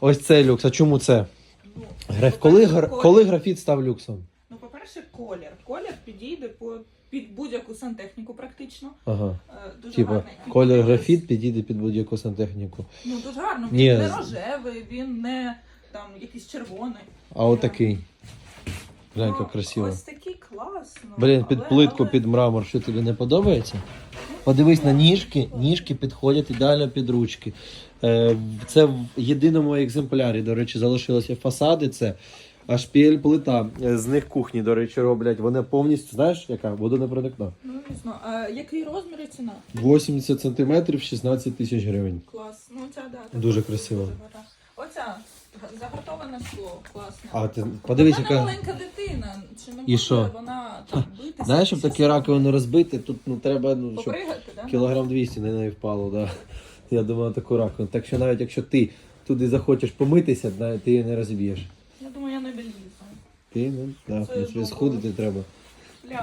Ось це люкс. А чому це? Ну, Граф... по-перше, Коли, гра- колір. коли графіт став люксом? Ну, по-перше, колір. Колір підійде по, під будь-яку сантехніку практично. Ага. Е, Дуже Типа, гарний. Колір такий- графіт підійде під будь-яку сантехніку. Ну, дуже гарно. Він Ні. не рожевий, він не там якийсь червоний. А отакий. Глянь, Ну, красиво. Ось такий класно. Блін, під але- плитку, але- під мрамор, що тобі не подобається? Подивись на ніжки, ніжки підходять ідеально під ручки. Е, Це в єдиному екземплярі, до речі, залишилися фасади. Це ашпіль плита. Е, З них кухні, до речі, роблять. Вона повністю, знаєш, яка? Водонепроникна. Ну, не знаю. А який розмір і ціна? 80 сантиметрів, 16 тисяч гривень. Клас. Ну, ця, да. така Дуже красиво. Оця загартоване скло, класне. А ти подивись, Вона яка. маленька дитина. Чи не І буде що? вона битися? Знаєш, щоб такі раковини розбити, тут ну треба, ну, щоб Попригати, так? кілограм 200 на неї впало, да. Я думаю, таку раковину. Так що навіть якщо ти туди захочеш помитися, да, ти її не розіб'єш. Я думаю, я не білізу. Ти ну, да, Це добре. схудити треба.